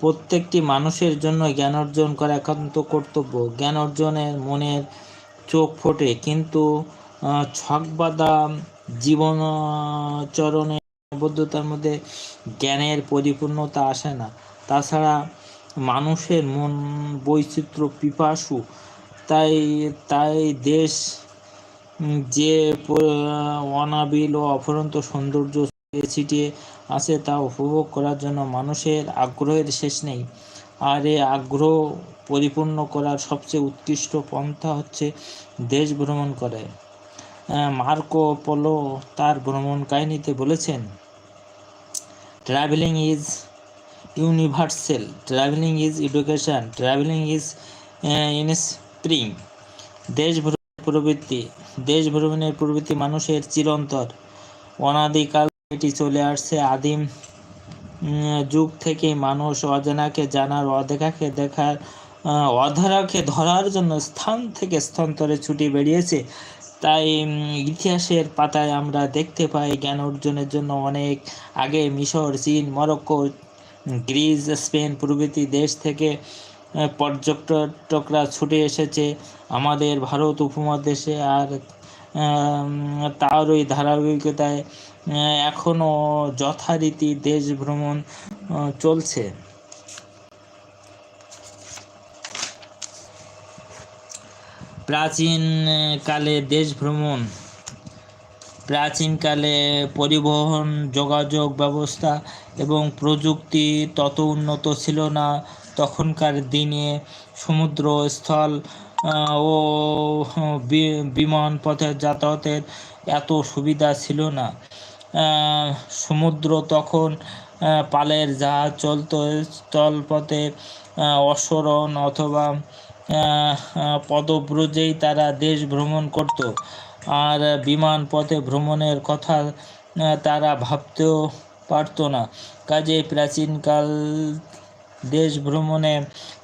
প্রত্যেকটি মানুষের জন্য জ্ঞান অর্জন করা একান্ত কর্তব্য। জ্ঞান অর্জনের মনের চোখ ফোটে, কিন্তু ছকবাদা জীবনচরণে আবদ্ধতার মধ্যে জ্ঞানের পরিপূর্ণতা আসে না। তাছাড়া মানুষের মন বৈচিত্র্য, পিপাসু, তাই তাই দেশ যে অনাবিল ও অফরন্ত সৌন্দর্য ছিটিয়ে আছে তা উপভোগ করার জন্য মানুষের আগ্রহের শেষ নেই। আর এই আগ্রহ পরিপূর্ণ করার সবচেয়ে উৎকৃষ্ট পন্থা হচ্ছে দেশ ভ্রমণ করে। মার্কো পোলো তার ভ্রমণ কাহিনীতে বলেছেন travelling is universal travelling is education travelling is inspiring দেশ ভ্রমণের প্রবৃত্তি, দেশ ভ্রমণের প্রবৃত্তি মানুষের চিরন্তর অনাদিকাল এটি চলে আসছে আদিম যুগ থেকে মানুষ অজানাকে জানার, অদেখাকে দেখার অধরাকে ধরার জন্য স্থান থেকে স্থানান্তরে ছুটি বেরিয়েছে। তাই ইতিহাসের পাতায় আমরা দেখতে পাই জ্ঞান অর্জনের জন্য অনেক আগে মিশর, চীন, মরক্কো, গ্রিস, স্পেন প্রভৃতি দেশ থেকে পর্যটকরা ছুটে এসেছে। আমাদের ভারত উপমহাদেশে আর তার ওই ধারাবাহিকতায় এখনও যথারীতি দেশ ভ্রমণ চলছে। প্রাচীন কালে দেশ ভ্রমণ প্রাচীনকালে পরিবহন, যোগাযোগ ব্যবস্থা এবং প্রযুক্তি তত উন্নত ছিল না। তখনকার দিনে সমুদ্র স্থল ও বি- বিমান পথের যাতায়াতের এত সুবিধা ছিল না। সমুদ্র তখন পালের জাহাজ চলতো, স্থলপথে অসরণ অথবা পদব্রজেই তারা দেশ ভ্রমণ করত। আর বিমান পথে ভ্রমণের কথা তারা ভাবতেও পারতো না। কাজেই প্রাচীনকাল দেশ ভ্রমণে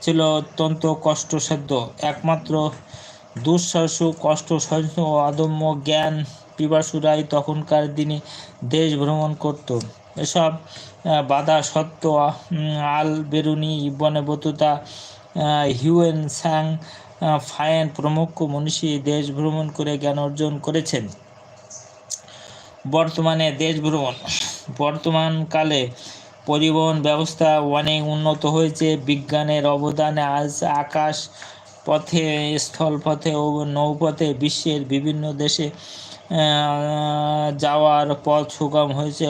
ছিল অত্যন্ত কষ্টসাধ্য। একমাত্র দুঃসাহস কষ্ট সহিষ্ণু ও অদম্য জ্ঞান পিপাসুরাই তখনকার দিনে দেশ ভ্রমণ করত। এসব বাধা সত্ত্বেও Al Biruni, Ibn Battuta Hiuen Tsang Fahien প্রমুখ মনীষী দেশ ভ্রমণ করে জ্ঞান অর্জন করেছেন। বর্তমানে দেশ ভ্রমণ বর্তমানকালে পরিবহন ব্যবস্থা অনেক উন্নত হয়েছে। বিজ্ঞানের অবদানে আজ আকাশ পথে, স্থলপথে ও নৌপথে বিশ্বের বিভিন্ন দেশে যাওয়ার পথ সুগম হয়েছে।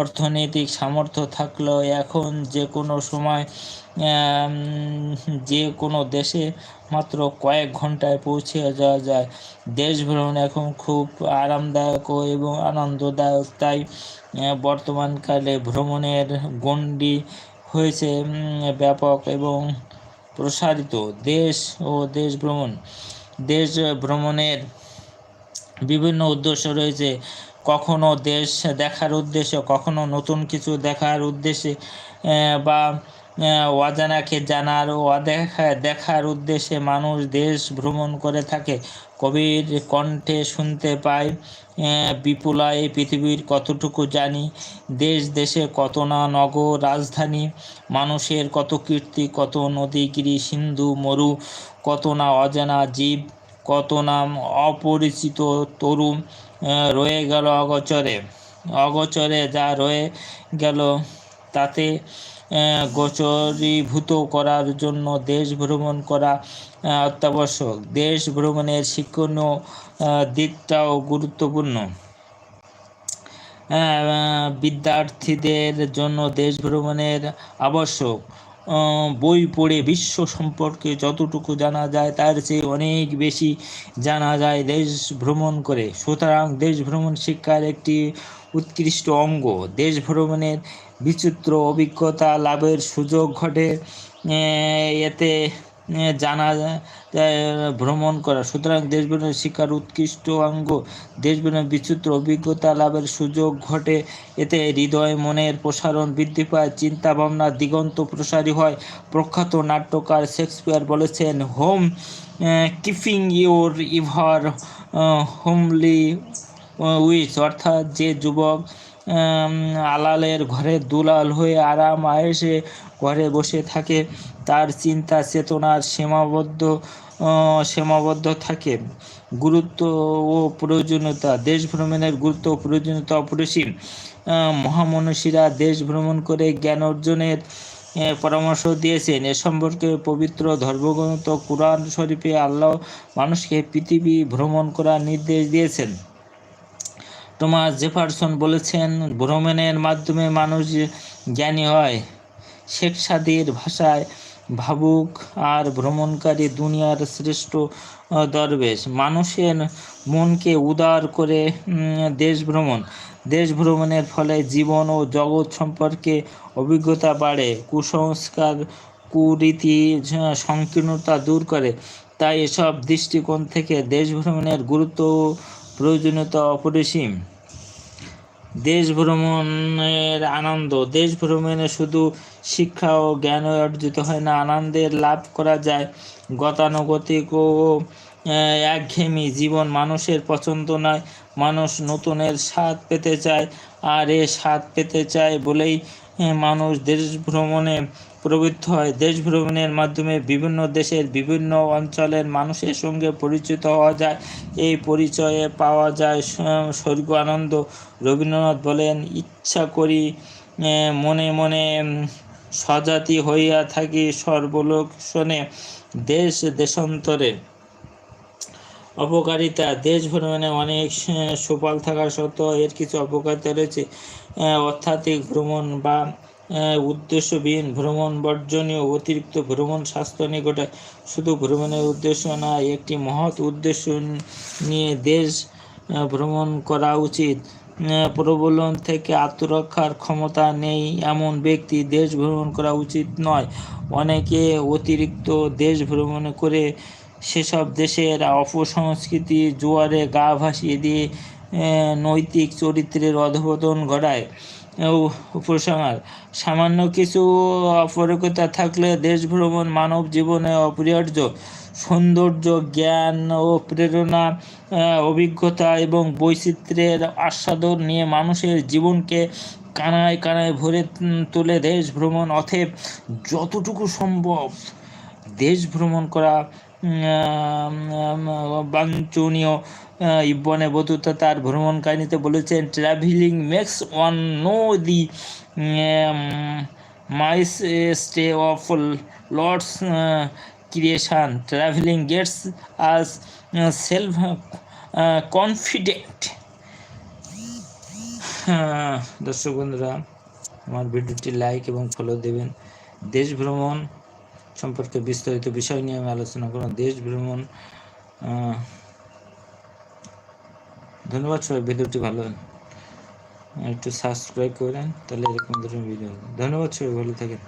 অর্থনৈতিক সামর্থ্য থাকলেও এখন যে কোনো সময় যে কোনো দেশে মাত্র কয়েক ঘন্টায় পৌঁছে যাওয়া যায়। দেশ ভ্রমণ এখন খুব আরামদায়ক এবং আনন্দদায়ক, তাই বর্তমানকালে ভ্রমণের গণ্ডি হয়েছে ব্যাপক এবং প্রসারিত দেশ ও দেশ ভ্রমণ। দেশ ভ্রমণের বিভিন্ন উদ্দেশ্য রয়েছে। কখনো দেশ দেখার উদ্দেশ্যে, কখনো নতুন কিছু দেখার উদ্দেশ্যে বা অজানাকে জানার ও অদেখা দেখার উদ্দেশ্যে মানুষ দেশ ভ্রমণ করে থাকে। কবির কণ্ঠে শুনতে পাই আহ, বিপুলা এই পৃথিবীর কতটুকু জানি দেশ দেশে কত না নগর রাজধানী মানুষের কত কীর্তি কত নদীগিরি সিন্ধু মরু কত না অজানা জীব কত নাম অপরিচিত তরু রয়ে গেল অগোচরে। অগোচরে যা রয়ে গেল তাতে গোচরীভূত করার জন্য দেশ ভ্রমণ করা অত্যাবশ্যক। দেশ ভ্রমণের শিক্ষণীয় দিকটাও গুরুত্বপূর্ণ। বিদ্যার্থীদের জন্য দেশ ভ্রমণের আবশ্যক। বই পড়ে বিশ্ব সম্পর্কে যতটুকু জানা যায়, তার চেয়ে অনেক বেশি জানা যায় দেশ ভ্রমণ করে। সুতরাং দেশ ভ্রমণ শিক্ষার একটি উৎকৃষ্ট অঙ্গ। দেশ ভ্রমণের বিচিত্র অভিজ্ঞতা লাভের সুযোগ ঘটে এতে জানা ভ্রমণ করা। সুতরাং দেশ ভ্রমণ শিক্ষার উৎকৃষ্ট অঙ্গ, দেশ ভ্রমণ বিচিত্র অভিজ্ঞতা লাভের সুযোগ ঘটে, এতে হৃদয়, মনের প্রসারণ বৃদ্ধি পায় চিন্তা ভাবনার দিগন্ত প্রসারী হয়। প্রখ্যাত নাট্যকার শেক্সপিয়ার বলেছেন, home keeping your ever homely wits অর্থাৎ যে যুবক আলালের ঘরে দুলাল হয়ে আরাম আয়েসে ঘরে বসে থাকে। তার চিন্তা চেতনার সীমাবদ্ধ সীমাবদ্ধ থাকে। গুরুত্ব ও প্রয়োজনীয়তা, দেশ ভ্রমণের গুরুত্ব ও প্রয়োজনীয়তা অপরিসীম। মহামনীষীরা দেশ ভ্রমণ করে জ্ঞান অর্জনের পরামর্শ দিয়েছেন। এ সম্পর্কে পবিত্র ধর্মগ্রন্থ, কুরআন শরীফে আল্লাহ মানুষকে পৃথিবী ভ্রমণ করার নির্দেশ দিয়েছেন। টমাস জেফারসন বলেছেন, ভ্রমণের মাধ্যমে মানুষ জ্ঞানী হয়। শেখ সাদির ভাষায়, ভাবুক আর ভ্রমণকারী দুনিয়ার শ্রেষ্ঠ দরবেশ। মানুষের মনকে উদার করে দেশ ভ্রমণ। দেশ ভ্রমণের ফলে জীবন ও জগৎ সম্পর্কে অভিজ্ঞতা বাড়ে। কুসংস্কার, কুরীতি সংকীর্ণতা দূর করে। তাই এসব দৃষ্টিকোণ থেকে দেশ ভ্রমণের গুরুত্ব প্রয়োজনীয়তা অপরিসীম। দেশ ভ্রমণের আনন্দ। দেশ ভ্রমণে শুধু শিক্ষা ও জ্ঞান অর্জিত হয় না আনন্দের লাভ করা যায়। গতানুগতিক ও একঘেয়েমি জীবন মানুষের পছন্দ নয়, মানুষ নতুনের স্বাদ পেতে চায়। আর এ স্বাদ পেতে চায় বলেই মানুষ দেশ ভ্রমণে প্রবৃত্ত হয়। দেশ ভ্রমণের মাধ্যমে বিভিন্ন দেশের বিভিন্ন অঞ্চলের মানুষের সঙ্গে পরিচিত হওয়া যায়। এই পরিচয়ে পাওয়া যায় স্বর্গ আনন্দ। রবীন্দ্রনাথ বলেন, ইচ্ছা করি মনে মনে স্বজাতি হইয়া থাকি সর্বলোক শোনে, দেশ দেশান্তরে। অপকারিতা দেশ ভ্রমণে অনেক সুফল থাকা সত্ত্বেও এর কিছু অপকারিতা রয়েছে। অর্থাৎ ভ্রমণ বা উদ্দেশ্যবিহীন ভ্রমণ, বর্জনীয় অতিরিক্ত ভ্রমণ স্বাস্থ্য নিকটে। শুধু ভ্রমণের উদ্দেশ্য না একটি মহৎ উদ্দেশ্য নিয়ে দেশ ভ্রমণ করা উচিত। প্রবলন থেকে আত্মরক্ষার ক্ষমতা নেই এমন ব্যক্তি দেশ ভ্রমণ করা উচিত নয়। অনেকে অতিরিক্ত দেশ ভ্রমণ করে সেসব দেশের অপসংস্কৃতি জোয়ারে গা ভাসিয়ে দিয়ে নৈতিক চরিত্রের অধপতন ঘটায়। উপসংহার। সামান্য কিছু অপরিকতা থাকলে দেশ ভ্রমণ মানব জীবনে অপরিহার্য। সৌন্দর্য, জ্ঞান ও প্রেরণা অভিজ্ঞতা এবং বৈচিত্র্যের আস্বাদন নিয়ে মানুষের জীবনকে কানায় কানায় ভরে তোলে দেশ ভ্রমণ অথেব যতটুকু সম্ভব দেশ ভ্রমণ করা বাঞ্ছনীয়। ইব্বনে বতুতা তার ভ্রমণ কাহিনীতে বলেছেন travelling makes one know the mystery of Lord's creation travelling gets us self confident দর্শক বন্ধুরা, আমার ভিডিওটি লাইক এবং ফলো দেবেন। দেশ ভ্রমণ সম্পর্কে বিস্তারিত বিষয় নিয়ে আমি আলোচনা করব। দেশ ভ্রমণ ধন্যবাদ, সবাই ভিডিওটি ভালো একটু সাবস্ক্রাইব করেন, তাহলে এরকম ধরনের ভিডিও ধন্যবাদ, সবাই ভালো থাকেন।